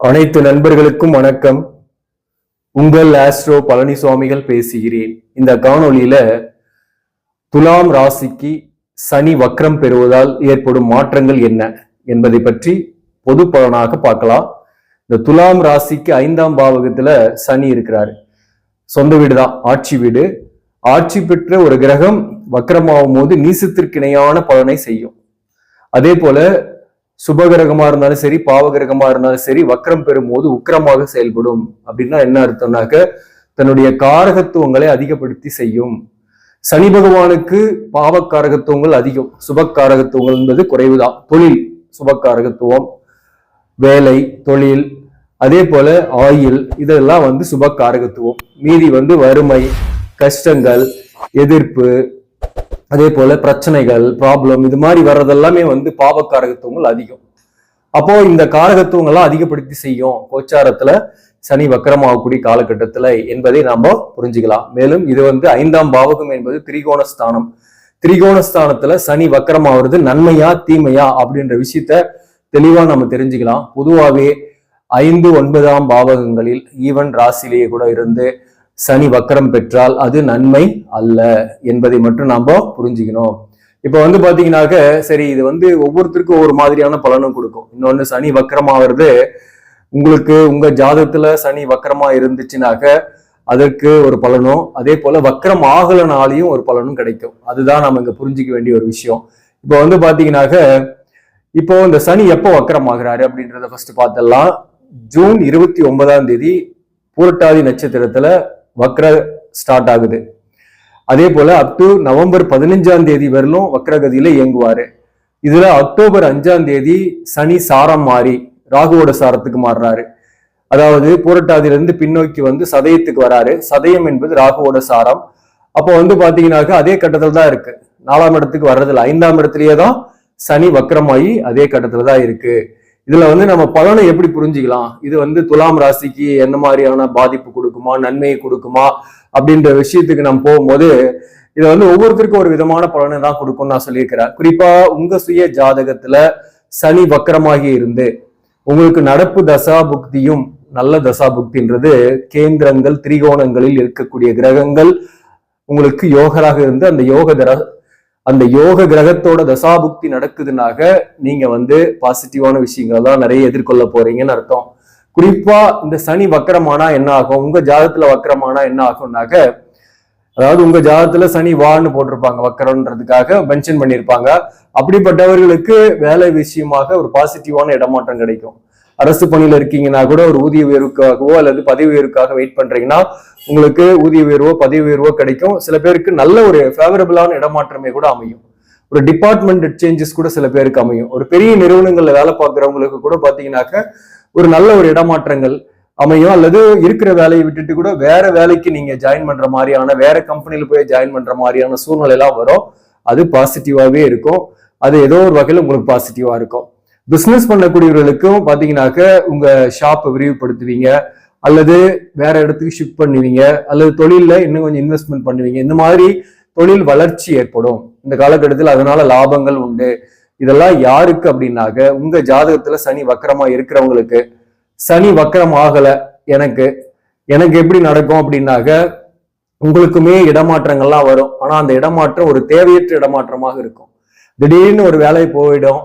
அனைத்து நண்பர்களுக்கும் வணக்கம். உங்கள் ஆஸ்ட்ரோ பழனிசுவாமிகள் பேசுகிறேன். இந்த காணொலியில துலாம் ராசிக்கு சனி வக்ரம் பெறுவதால் ஏற்படும் மாற்றங்கள் என்ன என்பதை பற்றி பொது பலனாக பார்க்கலாம். இந்த துலாம் ராசிக்கு ஐந்தாம் பாவகத்துல சனி இருக்கிறாரு. சொந்த வீடு தான் ஆட்சி வீடு. ஆட்சி பெற்ற ஒரு கிரகம் வக்ரமாகும் போது நீசத்திற்கு இணையான பலனை செய்யும். அதே போல சுபகிரகமா இருந்தாலும் சரி பாவகிரகமா இருந்தாலும் சரி வக்ரம் பெறும் போது உக்கிரமாக செயல்படும். அப்படின்னா என்ன அர்த்தம்னாக்க தன்னுடைய காரகத்துவங்களை அதிகப்படுத்தி செய்யும். சனி பகவானுக்கு பாவக்காரகத்துவங்கள் அதிகம். சுபக்காரகத்துவங்கள் என்பது குறைவுதான். தொழில் சுபக்காரகத்துவம். வேலை தொழில் அதே போல ஆயில் இதெல்லாம் வந்து சுபக்காரகத்துவம். மீதி வந்து வறுமை கஷ்டங்கள் எதிர்ப்பு அதே போல பிரச்சனைகள் ப்ராப்ளம் இது மாதிரி வர்றதெல்லாமே வந்து பாவக்காரகத்துவங்கள் அதிகம். அப்போ இந்த காரகத்துவங்கள்லாம் அதிகப்படுத்தி செய்யும் கோச்சாரத்துல சனி வக்கரமாகக்கூடிய காலகட்டத்துல என்பதை நாம புரிஞ்சுக்கலாம். மேலும் இது வந்து ஐந்தாம் பாவகம் என்பது திரிகோண ஸ்தானம். திரிகோண ஸ்தானத்துல சனி வக்கரமாகிறது நன்மையா தீமையா அப்படின்ற விஷயத்த தெளிவா நம்ம தெரிஞ்சுக்கலாம். பொதுவாகவே ஐந்து ஒன்பதாம் பாவகங்களில் ஈவன் ராசிலேயே கூட இருந்து சனி வக்கரம் பெற்றால் அது நன்மை அல்ல என்பதை மட்டும் நாம புரிஞ்சுக்கணும். இப்போ வந்து பார்த்தீங்கன்னாக்க சரி இது வந்து ஒவ்வொருத்தருக்கும் ஒவ்வொரு மாதிரியான பலனும் கொடுக்கும். இன்னொன்று சனி வக்கரமாகிறது உங்களுக்கு உங்கள் ஜாதகத்தில் சனி வக்கரமாக இருந்துச்சுனாக்க அதற்கு ஒரு பலனும் அதே போல் வக்கரம் ஆகலனாலையும் ஒரு பலனும் கிடைக்கும். அதுதான் நம்ம இங்கே புரிஞ்சுக்க வேண்டிய ஒரு விஷயம். இப்போ வந்து பார்த்தீங்கன்னாக்க இப்போ இந்த சனி எப்போ வக்கரம் ஆகிறாரு அப்படின்றத ஃபர்ஸ்ட் பார்த்தலாம். ஜூன் இருபத்தி ஒன்பதாம் தேதி பூரட்டாதி நட்சத்திரத்துல வக்ர ஸ்டார்ட் ஆகுது. அதே போல அப் டு நவம்பர் பதினஞ்சாம் தேதி வரலும் வக்ரகதியில இயங்குவாரு. இதுல அக்டோபர் அஞ்சாம் தேதி சனி சாரம் மாறி ராகுவோட சாரத்துக்கு மாறுறாரு. அதாவது பூரட்டாதியிலிருந்து பின்னோக்கி வந்து சதயத்துக்கு வராரு. சதயம் என்பது ராகுவோட சாரம். அப்போ வந்து பாத்தீங்கன்னாக்க அதே கட்டத்துல தான் இருக்கு. நாலாம் இடத்துக்கு வர்றதில்ல. ஐந்தாம் இடத்துலயே தான் சனி வக்ரமாயி அதே கட்டத்துல தான் இருக்கு. இதுல வந்து நம்ம பலனை எப்படி புரிஞ்சுக்கலாம்? இது வந்து துலாம் ராசிக்கு என்ன மாதிரியான பாதிப்பு கொடுக்குமா? நன்மையை கொடுக்குமா? அப்படின்ற விஷயத்துக்கு நம்ம போகும்போது இதை வந்து ஒவ்வொருத்தருக்கும் ஒரு விதமான பலனை தான் கொடுக்கும்னு நான் சொல்லியிருக்கிறேன். குறிப்பா உங்க சுய ஜாதகத்துல சனி வக்கரமாகி இருந்து உங்களுக்கு நடப்பு தசா புக்தியும் நல்ல தசா புக்தின்றது கேந்திரங்கள் திரிகோணங்களில் இருக்கக்கூடிய கிரகங்கள் உங்களுக்கு யோகராக இருந்து அந்த யோக தர அந்த யோக கிரகத்தோட தசாபுக்தி நடக்குதுனாக நீங்க வந்து பாசிட்டிவான விஷயங்கள் தான் நிறைய எதிர்கொள்ள போறீங்கன்னு அர்த்தம். குறிப்பா இந்த சனி வக்கரமானா என்ன ஆகும்? உங்க ஜாதத்துல வக்கரமானா என்ன ஆகும்னாக்க அதாவது உங்க ஜாதத்துல சனி வான்னு போட்டிருப்பாங்க வக்கரன்றதுக்காக மென்ஷன் பண்ணியிருப்பாங்க. அப்படிப்பட்டவர்களுக்கு வேலை விஷயமாக ஒரு பாசிட்டிவான இடமாற்றம் கிடைக்கும். அரசு பணியில் இருக்கீங்கன்னா கூட ஒரு ஊதிய உயர்வுக்காகவோ அல்லது பதவி உயர்வுக்காக வெயிட் பண்றீங்கன்னா உங்களுக்கு ஊதிய உயர்வோ பதவி உயர்வோ கிடைக்கும். சில பேருக்கு நல்ல ஒரு ஃபேவரபிளான இடமாற்றமே கூட அமையும். ஒரு டிபார்ட்மெண்ட் சேஞ்சஸ் கூட சில பேருக்கு அமையும். ஒரு பெரிய நிறுவனங்கள்ல வேலை பார்க்குறவங்களுக்கு கூட பார்த்தீங்கன்னாக்க ஒரு நல்ல ஒரு இடமாற்றங்கள் அமையும். அல்லது இருக்கிற வேலையை விட்டுட்டு கூட வேற வேலைக்கு நீங்க ஜாயின் பண்ற மாதிரியான வேற கம்பெனியில போய் ஜாயின் பண்ற மாதிரியான சூழ்நிலை எல்லாம் வரும். அது பாசிட்டிவாவே இருக்கும். அது ஏதோ ஒரு வகையில் உங்களுக்கு பாசிட்டிவா இருக்கும். பிஸ்னஸ் பண்ணக்கூடியவர்களுக்கும் பார்த்தீங்கன்னாக்க உங்கள் ஷாப்பை விரிவுபடுத்துவீங்க. அல்லது வேற இடத்துக்கு ஷிஃப்ட் பண்ணுவீங்க. அல்லது தொழிலில் இன்னும் கொஞ்சம் இன்வெஸ்ட்மெண்ட் பண்ணுவீங்க. இந்த மாதிரி தொழில் வளர்ச்சி ஏற்படும். இந்த காலகட்டத்தில் அதனால லாபங்கள் உண்டு. இதெல்லாம் யாருக்கு அப்படின்னாக்க உங்க ஜாதகத்துல சனி வக்கரமா இருக்கிறவங்களுக்கு. சனி வக்கரம் ஆகல எனக்கு. எனக்கு எப்படி நடக்கும் அப்படின்னாக்க உங்களுக்குமே இடமாற்றங்கள்லாம் வரும். ஆனா அந்த இடமாற்றம் ஒரு தேவையற்ற இடமாற்றமாக இருக்கும். திடீர்னு ஒரு வேலை போயிடும்.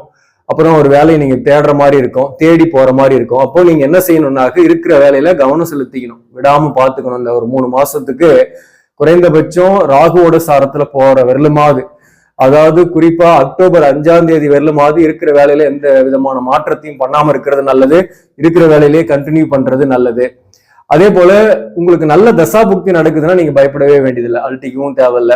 அப்புறம் ஒரு வேலையை நீங்க தேடுற மாதிரி இருக்கும் தேடி போற மாதிரி இருக்கும். அப்போ நீங்க என்ன செய்யணும்னாக்க இருக்கிற வேலையில கவனம் செலுத்திக்கணும். விடாம பாத்துக்கணும் இந்த ஒரு மூணு மாசத்துக்கு குறைந்தபட்சம் ராகுவோட சாரத்துல போற வரலுமாவது அதாவது குறிப்பா அக்டோபர் அஞ்சாம் தேதி வரலுமாவது இருக்கிற வேலையில எந்த விதமான மாற்றத்தையும் பண்ணாம இருக்கிறது நல்லது இருக்கிற வேலையிலேயே கண்டினியூ பண்றது நல்லது. அதே போல உங்களுக்கு நல்ல தசா புக்தி நடக்குதுன்னா நீங்க பயப்படவே வேண்டியதில்லை. அல்ட்டிக்கவும் தேவையில்ல.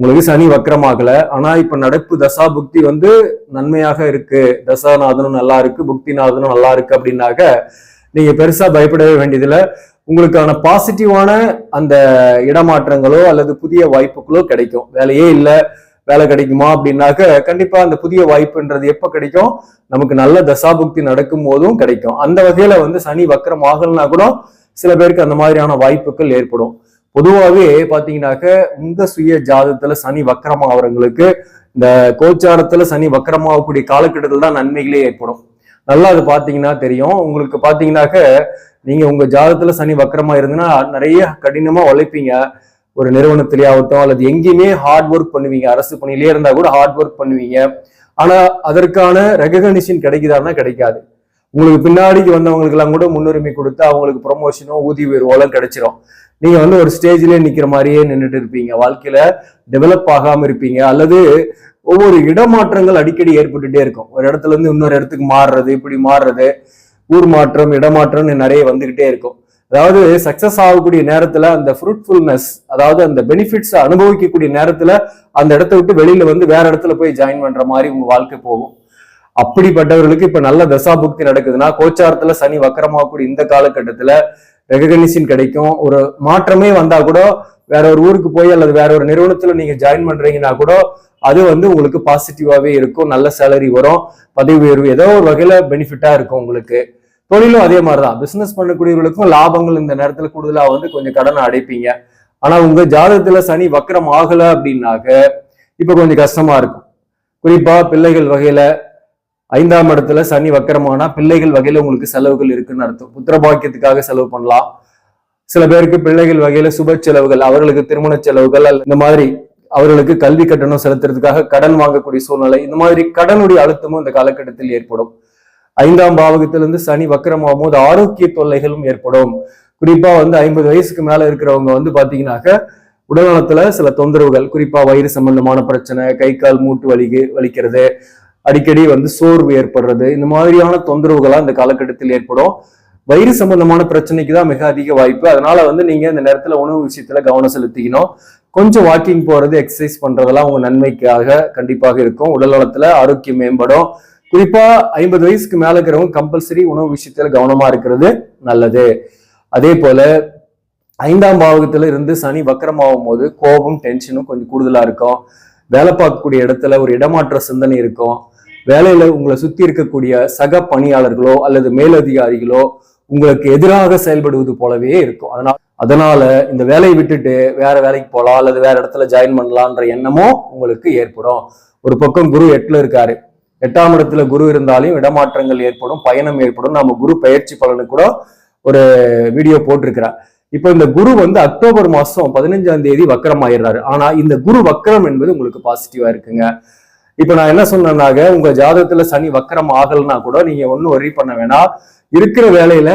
உங்களுக்கு சனி வக்கரமாகல. ஆனா இப்ப நடப்பு தசா புக்தி வந்து நன்மையாக இருக்கு. தசாநாதனும் நல்லா இருக்கு புக்திநாதனும் நல்லா இருக்கு அப்படின்னாக்க நீங்க பெருசா பயப்படவே வேண்டியதில்லை. உங்களுக்கான பாசிட்டிவான அந்த இடமாற்றங்களோ அல்லது புதிய வாய்ப்புகளோ கிடைக்கும். வேலையே இல்லை வேலை கிடைக்குமா அப்படின்னாக்க கண்டிப்பா அந்த புதிய வாய்ப்புன்றது எப்ப கிடைக்கும்? நமக்கு நல்ல தசாபுக்தி நடக்கும் போதும் கிடைக்கும். அந்த வகையில வந்து சனி வக்கரம் ஆகலன்னா கூட சில பேருக்கு அந்த மாதிரியான வாய்ப்புகள் ஏற்படும். பொதுவாகவே பார்த்தீங்கன்னாக்க உங்க சுய ஜாதத்துல சனி வக்கரமாகறவங்களுக்கு இந்த கோச்சாரத்துல சனி வக்கரமாகக்கூடிய காலக்கட்டத்தில் தான் நன்மைகளே ஏற்படும். நல்லா அது பார்த்தீங்கன்னா தெரியும். உங்களுக்கு பார்த்தீங்கன்னாக்க நீங்க உங்க ஜாதத்துல சனி வக்கரமா இருந்ததுன்னா நிறைய கடினமா உழைப்பீங்க. ஒரு நிறுவனத்திலே ஆகட்டும் அல்லது எங்கேயுமே ஹார்ட் ஒர்க் பண்ணுவீங்க. அரசு பணியிலே இருந்தா கூட ஹார்ட் ஒர்க் பண்ணுவீங்க. ஆனா அதற்கான ரெகக்னிஷன் கிடைக்குதான்னா கிடைக்காது. உங்களுக்கு பின்னாடிக்கு வந்தவங்களுக்கு எல்லாம் கூட முன்னுரிமை கொடுத்து அவங்களுக்கு ப்ரொமோஷனோ ஊதிய உயர்வோலாம் கிடைச்சிரும். நீங்க வந்து ஒரு ஸ்டேஜ்லயே நிக்கிற மாதிரியே நின்றுட்டு இருப்பீங்க. வாழ்க்கையில டெவலப் ஆகாம இருப்பீங்க. அல்லது ஒவ்வொரு இடமாற்றங்கள் அடிக்கடி ஏற்பட்டுட்டே இருக்கும். ஒரு இடத்துல இருந்து இன்னொரு இடத்துக்கு மாறுறது இப்படி மாறுறது ஊர் மாற்றம் இடமாற்றம்னு நிறைய வந்துகிட்டே இருக்கும். அதாவது சக்சஸ் ஆகக்கூடிய நேரத்துல அந்த ஃப்ரூட்ஃபுல்னஸ் அதாவது அந்த பெனிஃபிட்ஸ் அனுபவிக்கக்கூடிய நேரத்துல அந்த இடத்த விட்டு வெளியில வந்து வேற இடத்துல போய் ஜாயின் பண்ற மாதிரி உங்க வாழ்க்கை போகும். அப்படிப்பட்டவர்களுக்கு இப்ப நல்ல தசாபுக்தி நடக்குதுன்னா கோச்சாரத்துல சனி வக்கரமாகக்கூடிய இந்த காலகட்டத்துல ரெகக்னிஷன் கிடைக்கும். ஒரு மாற்றமே வந்தா கூட வேற ஒரு ஊருக்கு போய் அல்லது வேற ஒரு நிறுவனத்துல நீங்க ஜாயின் பண்றீங்கன்னா கூட அது வந்து உங்களுக்கு பாசிட்டிவாவே இருக்கும். நல்ல சேலரி வரும். பதவி உயர்வு ஏதோ ஒரு வகையில பெனிஃபிட்டா இருக்கும் உங்களுக்கு. தொழிலும் அதே மாதிரிதான். பிசினஸ் பண்ணக்கூடியவர்களுக்கும் லாபங்கள் இந்த நேரத்துல கூடுதலா வந்து கொஞ்சம் கடனை அடைப்பீங்க. ஆனா உங்க ஜாதகத்துல சனி வக்கரம் ஆகல அப்படின்னாக்க இப்ப கொஞ்சம் கஷ்டமா இருக்கும். குறிப்பா பிள்ளைகள் வகையில ஐந்தாம் இடத்துல சனி வக்கரமானா பிள்ளைகள் வகையில உங்களுக்கு செலவுகள் இருக்குன்னு அர்த்தம். புத்திரபாக்கியத்துக்காக செலவு பண்ணலாம். சில பேருக்கு பிள்ளைகள் வகையில சுப செலவுகள் அவர்களுக்கு திருமண செலவுகள் அல்ல இந்த மாதிரி அவர்களுக்கு கல்வி கட்டணம் செலுத்துறதுக்காக கடன் வாங்கக்கூடிய சூழ்நிலை இந்த மாதிரி கடனுடைய அழுத்தமும் இந்த காலகட்டத்தில் ஏற்படும். ஐந்தாம் பாவகத்திலிருந்து சனி வக்கரமாகும் போது ஆரோக்கிய தொல்லைகளும் ஏற்படும். குறிப்பா வந்து ஐம்பது வயசுக்கு மேல இருக்கிறவங்க வந்து பாத்தீங்கன்னாக்க உடல்நலத்துல சில தொந்தரவுகள் குறிப்பா வயிறு சம்பந்தமான பிரச்சனை கை கால் மூட்டு வலிக்கு வலிக்கிறது அடிக்கடி வந்து சோர்வு ஏற்படுறது. இந்த மாதிரியான தொந்தரவுகளாக இந்த காலகட்டத்தில் ஏற்படும். வயிறு சம்பந்தமான பிரச்சனைக்கு தான் மிக அதிக வாய்ப்பு. அதனால வந்து நீங்க இந்த நேரத்துல உணவு விஷயத்துல கவனம் செலுத்திக்கணும். கொஞ்சம் வாக்கிங் போறது எக்ஸசைஸ் பண்றதெல்லாம் உங்க நன்மைக்காக கண்டிப்பாக இருக்கும். உடல் நலத்துல ஆரோக்கியம் மேம்படும். குறிப்பா ஐம்பது வயசுக்கு மேல இருக்கிறவங்க கம்பல்சரி உணவு விஷயத்துல கவனமா இருக்கிறது நல்லது. அதே போல ஐந்தாம் பாவகத்துல இருந்து சனி வக்கரமாகும் போது கோபம் டென்ஷனும் கொஞ்சம் கூடுதலா இருக்கும். வேலை பார்க்கக்கூடிய இடத்துல ஒரு இடமாற்ற சிந்தனை இருக்கும். வேலையில உங்களை சுத்தி இருக்கக்கூடிய சக பணியாளர்களோ அல்லது மேலதிகாரிகளோ உங்களுக்கு எதிராக செயல்படுவது போலவே இருக்கும். அதனால அதனால இந்த வேலையை விட்டுட்டு வேற வேலைக்கு போகலாம் அல்லது வேற இடத்துல ஜாயின் பண்ணலான்ற எண்ணமும் உங்களுக்கு ஏற்படும். ஒரு பக்கம் குரு எட்டுல இருக்காரு. எட்டாம் இடத்துல குரு இருந்தாலும் இடமாற்றங்கள் ஏற்படும் பயணம் ஏற்படும். நம்ம குரு பயிற்சி பலனு கூட ஒரு வீடியோ போட்டிருக்கிறார். இப்போ இந்த குரு வந்து அக்டோபர் மாசம் பதினஞ்சாம் தேதி வக்கரம் ஆயிடுறாரு. ஆனா இந்த குரு வக்கரம் என்பது உங்களுக்கு பாசிட்டிவா இருக்குங்க. இப்ப நான் என்ன சொன்னேன்னாக உங்க ஜாதகத்துல சனி வக்கரம் ஆகலைன்னா கூட நீங்க ஒன்றும் ஒரி பண்ண வேணாம். இருக்கிற வேலையில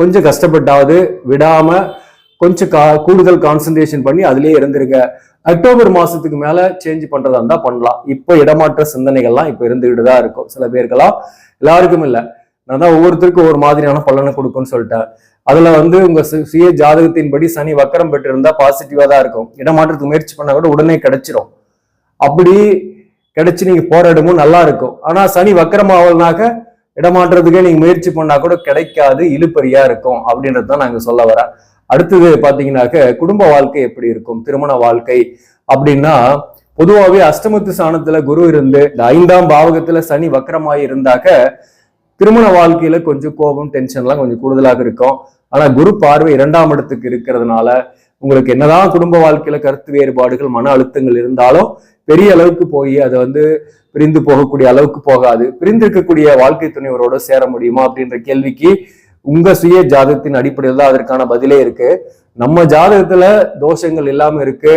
கொஞ்சம் கஷ்டப்பட்டாவது விடாம கொஞ்சம் கா கூடுதல் கான்சன்ட்ரேஷன் பண்ணி அதுலேயே இருந்திருங்க. அக்டோபர் மாசத்துக்கு மேல சேஞ்ச் பண்றதா இருந்தா பண்ணலாம். இப்போ இடமாற்ற சிந்தனைகள்லாம் இப்போ இருந்துகிட்டு தான் இருக்கும். சில பேருக்கெல்லாம் எல்லாருக்கும் இல்லை. நான் தான் ஒவ்வொருத்தருக்கும் ஒரு மாதிரியான பலனை கொடுக்கும்னு சொல்லிட்டேன். அதுல வந்து உங்க சுய ஜாதகத்தின்படி சனி வக்கரம் பெற்றிருந்தா பாசிட்டிவா தான் இருக்கும். இடமாற்றத்துக்கு முயற்சி பண்ணா கூட உடனே கிடைச்சிரும். அப்படி கிடைச்சி நீங்க போற நல்லா இருக்கும். ஆனா சனி வக்கரம் இடமாற்றுறதுக்கே இடமாற்றத்துக்கே நீங்க முயற்சி பண்ணா கூட கிடைக்காது இழுப்பறியா இருக்கும் அப்படின்றது தான் நாங்க சொல்ல வரேன். அடுத்தது பாத்தீங்கன்னாக்க குடும்ப வாழ்க்கை எப்படி இருக்கும்? திருமண வாழ்க்கை அப்படின்னா பொதுவாகவே அஷ்டமத்து சாணத்துல குரு இருந்து இந்த ஐந்தாம் பாவகத்துல சனி வக்கரமாய் இருந்தாக்க திருமண வாழ்க்கையில கொஞ்சம் கோபம் டென்ஷன்லாம் கொஞ்சம் கூடுதலாக இருக்கும். ஆனா குரு பார்வை இரண்டாம் இடத்துக்கு இருக்கிறதுனால உங்களுக்கு என்னதான் குடும்ப வாழ்க்கையில கருத்து வேறுபாடுகள் மன அழுத்தங்கள் இருந்தாலும் பெரிய அளவுக்கு போய் அதை வந்து பிரிந்து போகக்கூடிய அளவுக்கு போகாது. பிரிந்து இருக்கக்கூடிய வாழ்க்கை துணைவரோட சேர முடியுமா அப்படின்ற கேள்விக்கு உங்க சுய ஜாதகத்தின் அடிப்படையில் தான் அதற்கான பதிலே இருக்கு. நம்ம ஜாதகத்துல தோஷங்கள் இல்லாம இருக்கு.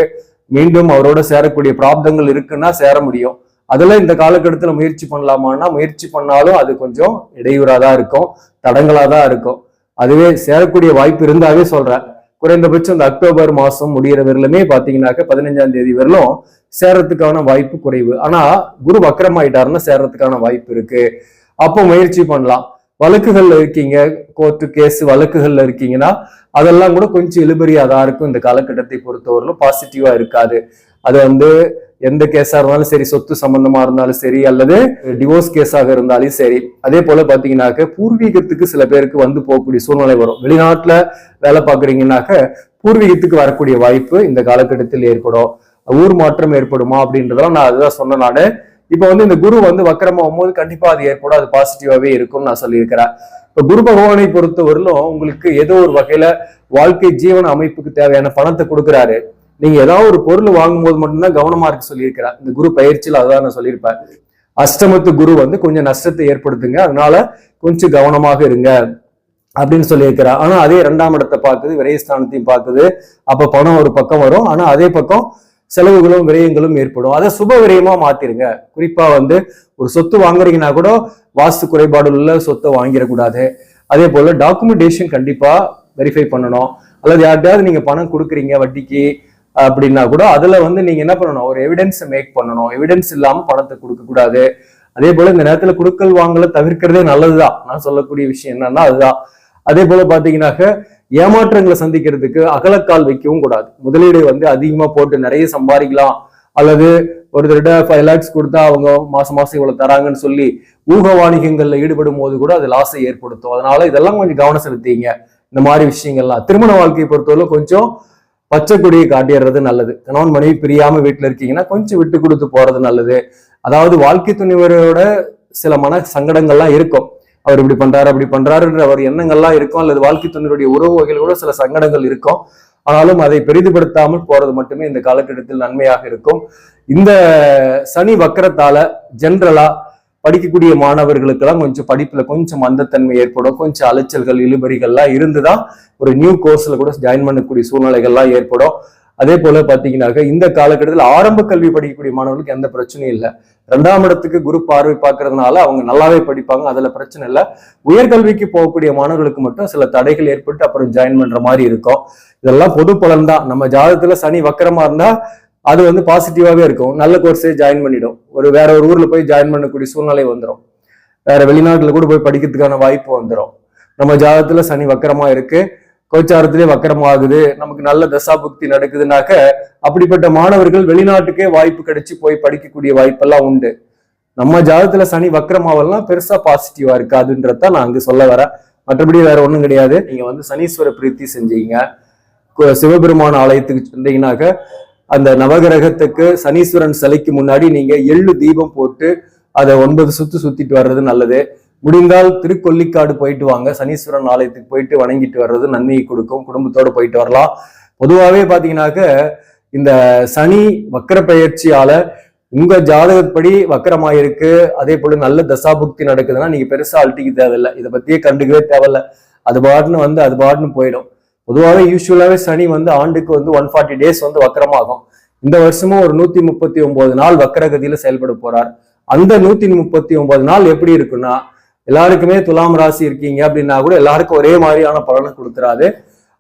மீண்டும் அவரோட சேரக்கூடிய பிராப்தங்கள் இருக்குன்னா சேர முடியும். அதுல இந்த காலகட்டத்துல முயற்சி பண்ணலாமான்னா முயற்சி பண்ணாலும் அது கொஞ்சம் இடையூறாக தான் இருக்கும். தடங்களா தான் இருக்கும். அதுவே சேரக்கூடிய வாய்ப்பு இருந்தாவே சொல்றேன். குறைந்தபட்சம் இந்த அக்டோபர் மாசம் முடியிற வரலுமே பாத்தீங்கன்னாக்க பதினஞ்சாம் தேதி வரலும் சேரத்துக்கான வாய்ப்பு குறைவு. ஆனா குரு வக்கரமாயிட்டாருன்னா சேரத்துக்கான வாய்ப்பு இருக்கு. அப்போ முயற்சி பண்ணலாம். வழக்குகள்ல இருக்கீங்க கோர்ட்டு கேஸ் வழக்குகள்ல இருக்கீங்கன்னா அதெல்லாம் கூட கொஞ்சம் இழுபறியா தான் இருக்கும். இந்த காலகட்டத்தை பொறுத்தவரையிலும் பாசிட்டிவா இருக்காது. அது வந்து எந்த கேஸா இருந்தாலும் சரி சொத்து சம்பந்தமா இருந்தாலும் சரி அல்லது டிவோர்ஸ் கேஸாக இருந்தாலும் சரி அதே போல பாத்தீங்கன்னாக்க பூர்வீகத்துக்கு சில பேருக்கு வந்து போகக்கூடிய சூழ்நிலை வரும். வெளிநாட்டுல வேலை பாக்குறீங்கன்னாக்க பூர்வீகத்துக்கு வரக்கூடிய வாய்ப்பு இந்த காலகட்டத்தில் ஏற்படும். ஊர் மாற்றம் ஏற்படுமா அப்படின்றதெல்லாம் நான் அதுதான் சொன்னேன் நான் இப்போ வந்து இந்த குரு வந்து வக்கரமாகும் போது கண்டிப்பா அது ஏற்படும் அது பாசிட்டிவாவே இருக்கும்னு நான் சொல்லியிருக்கிறேன். இப்ப குரு பகவானை பொறுத்தவரையிலும் உங்களுக்கு ஏதோ ஒரு வகையில வாழ்க்கை ஜீவன அமைப்புக்கு தேவையான பணத்தை கொடுக்குறாரு. நீங்க ஏதாவது ஒரு பொருள் வாங்கும்போது மட்டும்தான் கவனமா இருக்க சொல்லியிருக்கிறார். இந்த குரு பயிற்சியில் அதான் நான் சொல்லியிருப்பேன் அஷ்டமத்து குரு வந்து கொஞ்சம் நஷ்டத்தை ஏற்படுத்துங்க அதனால கொஞ்சம் கவனமாக இருங்க அப்படின்னு சொல்லியிருக்கிறார். ஆனா அதே இரண்டாம் இடத்தை பார்க்குது விரயஸ்தானத்தையும் பார்க்குது. அப்ப பணம் ஒரு பக்கம் வரும் ஆனா அதே பக்கம் செலவுகளும் விரயங்களும் ஏற்படும். அதை சுப விரயமா மாத்திருங்க. குறிப்பா வந்து ஒரு சொத்து வாங்குறீங்கன்னா கூட வாஸ்து குறைபாடு உள்ள சொத்தை வாங்கிடக்கூடாது. அதே போல டாக்குமெண்டேஷன் கண்டிப்பா வெரிஃபை பண்ணணும். அல்லது யார்கிட்டயாவது நீங்க பணம் கொடுக்குறீங்க வட்டிக்கு அப்படின்னா கூட அதுல வந்து நீங்க என்ன பண்ணணும்? ஒரு எவிடன்ஸை மேக் பண்ணணும். எவிடன்ஸ் இல்லாம பணத்தை கொடுக்க கூடாது. அதே போல இந்த நேரத்துல குடுக்கல் வாங்கல தவிர்க்கிறதே நல்லதுதான். நான் சொல்லக்கூடிய விஷயம் என்னன்னா அதுதான். அதே போல பாத்தீங்கன்னாக்க ஏமாற்றங்களை சந்திக்கிறதுக்கு அகலக்கால் வைக்கவும் கூடாது. முதலீடு வந்து அதிகமா போட்டு நிறைய சம்பாதிக்கலாம். அல்லது ஒருத்தர்கிட்ட ஃபைவ் லேக்ஸ் கொடுத்தா அவங்க மாசம் மாசம் இவ்வளவு தராங்கன்னு சொல்லி ஊக வாணிகங்கள்ல ஈடுபடும் போது கூட அது லாஸை ஏற்படுத்தும். அதனால இதெல்லாம் கொஞ்சம் கவனம் செலுத்திங்க. இந்த மாதிரி விஷயங்கள்லாம். திருமண வாழ்க்கையை பொறுத்தவரை கொஞ்சம் பச்சை கொடியை காட்டிடுறது நல்லது. கணவன் மனைவி பிரியாம வீட்டுல இருக்கீங்கன்னா கொஞ்சம் விட்டு கொடுத்து போறது நல்லது. அதாவது வாழ்க்கை துணிவரோட சில மன சங்கடங்கள்லாம் இருக்கும். அவர் இப்படி பண்றாரு அப்படி பண்றாருன்ற அவர் எண்ணங்கள்லாம் இருக்கும். அல்லது வாழ்க்கை துணிவருடைய உறவு வகையில் கூட சில சங்கடங்கள் இருக்கும். ஆனாலும் அதை பெரிதுபடுத்தாமல் போறது மட்டுமே இந்த காலகட்டத்தில் நன்மையாக இருக்கும். இந்த சனி வக்கரத்தால ஜென்ரலா படிக்கக்கூடிய மாணவர்களுக்கெல்லாம் கொஞ்சம் படிப்புல கொஞ்சம் மந்தத்தன்மை ஏற்படும். கொஞ்சம் அலைச்சல்கள் இழுபறிகள்லாம் இருந்துதான் ஒரு நியூ கோர்ஸ்ல கூட ஜாயின் பண்ணக்கூடிய சூழ்நிலைகள்லாம் ஏற்படும். அதே போல பாத்தீங்கன்னாக்க இந்த காலகட்டத்தில் ஆரம்ப கல்வி படிக்கக்கூடிய மாணவர்களுக்கு எந்த பிரச்சனையும் இல்லை. ரெண்டாம் இடத்துக்கு குரு பார்வை பார்க்கறதுனால அவங்க நல்லாவே படிப்பாங்க. அதுல பிரச்சனை இல்லை. உயர்கல்விக்கு போகக்கூடிய மாணவர்களுக்கு மட்டும் சில தடைகள் ஏற்பட்டு அப்புறம் ஜாயின் பண்ற மாதிரி இருக்கும். இதெல்லாம் பொது பலன் தான். நம்ம ஜாதகத்துல சனி வக்கரமா இருந்தா அது வந்து பாசிட்டிவாகவே இருக்கும். நல்ல கோர்ஸே ஜாயின் பண்ணிடும். ஒரு வேற ஒரு ஊரில் போய் ஜாயின் பண்ணக்கூடிய சூழ்நிலை வந்துடும் வேற வெளிநாட்டில் கூட போய் படிக்கிறதுக்கான வாய்ப்பு வந்துடும் நம்ம ஜாதகத்தில் சனி வக்கரமாக இருக்கு. கோச்சாரத்திலே வக்கரமாகுது. நமக்கு நல்ல தசாபுக்தி நடக்குதுனாக்க அப்படிப்பட்ட மாணவர்கள் வெளிநாட்டுக்கே வாய்ப்பு கிடைச்சி போய் படிக்கக்கூடிய வாய்ப்பெல்லாம் உண்டு. நம்ம ஜாதத்துல சனி வக்கரமாவெல்லாம் பெருசா பாசிட்டிவா இருக்காதுன்றத நான் அங்க சொல்ல வரேன். மற்றபடி வேற ஒண்ணும் கிடையாது. நீங்க வந்து சனீஸ்வர பிரீத்தி செஞ்சீங்க. சிவபெருமான சிவபெருமான் ஆலயத்துக்கு சென்றீங்கன்னாக்க அந்த நவகிரகத்துக்கு சனீஸ்வரன் சிலைக்கு முன்னாடி நீங்க எள்ளு தீபம் போட்டு அதை ஒன்பது சுத்து சுத்திட்டு வர்றது நல்லது. முடிந்தால் திருக்கொல்லிக்காடு போயிட்டு வாங்க. சனீஸ்வரன் ஆலயத்துக்கு போயிட்டு வணங்கிட்டு வர்றது நன்மையை கொடுக்கும். குடும்பத்தோட போயிட்டு வரலாம். பொதுவாகவே பார்த்தீங்கன்னாக்க இந்த சனி வக்கர பயிற்சியால உங்க ஜாதகப்படி வக்கரமாயிருக்கு. அதே போல நல்ல தசாபுக்தி நடக்குதுன்னா நீங்க பெருசா அழட்டிக்க தேவையில்லை. இதை பத்தியே கண்டுக்கவே தேவையில்ல. அது பாட்டுன்னு வந்து அது பாட்டுன்னு போயிடும். பொதுவாகவே யூஸ்வலாவே சனி வந்து ஆண்டுக்கு வந்து ஒன் ஃபார்ட்டி டேஸ் வந்து வக்கரமாகும். இந்த வருஷமும் ஒரு நூத்தி முப்பத்தி ஒன்பது நாள் வக்கரகதியில செயல்பட போறார். அந்த நூத்தி முப்பத்தி ஒன்பது நாள் எப்படி இருக்குன்னா எல்லாருக்குமே துலாம் ராசி இருக்கீங்க அப்படின்னா கூட எல்லாருக்கும் ஒரே மாதிரியான பலனை கொடுக்குறாரு.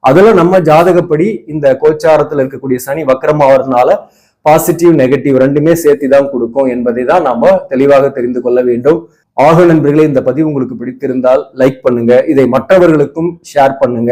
அதுல நம்ம ஜாதகப்படி இந்த கோச்சாரத்துல இருக்கக்கூடிய சனி வக்கரமாவதுனால பாசிட்டிவ் நெகட்டிவ் ரெண்டுமே சேர்த்து தான் கொடுக்கும் என்பதை தான் நாம தெளிவாக தெரிந்து கொள்ள வேண்டும். ஆக நண்பர்களே இந்த பதிவு உங்களுக்கு பிடித்திருந்தால் லைக் பண்ணுங்க. இதை மற்றவர்களுக்கும் ஷேர் பண்ணுங்க.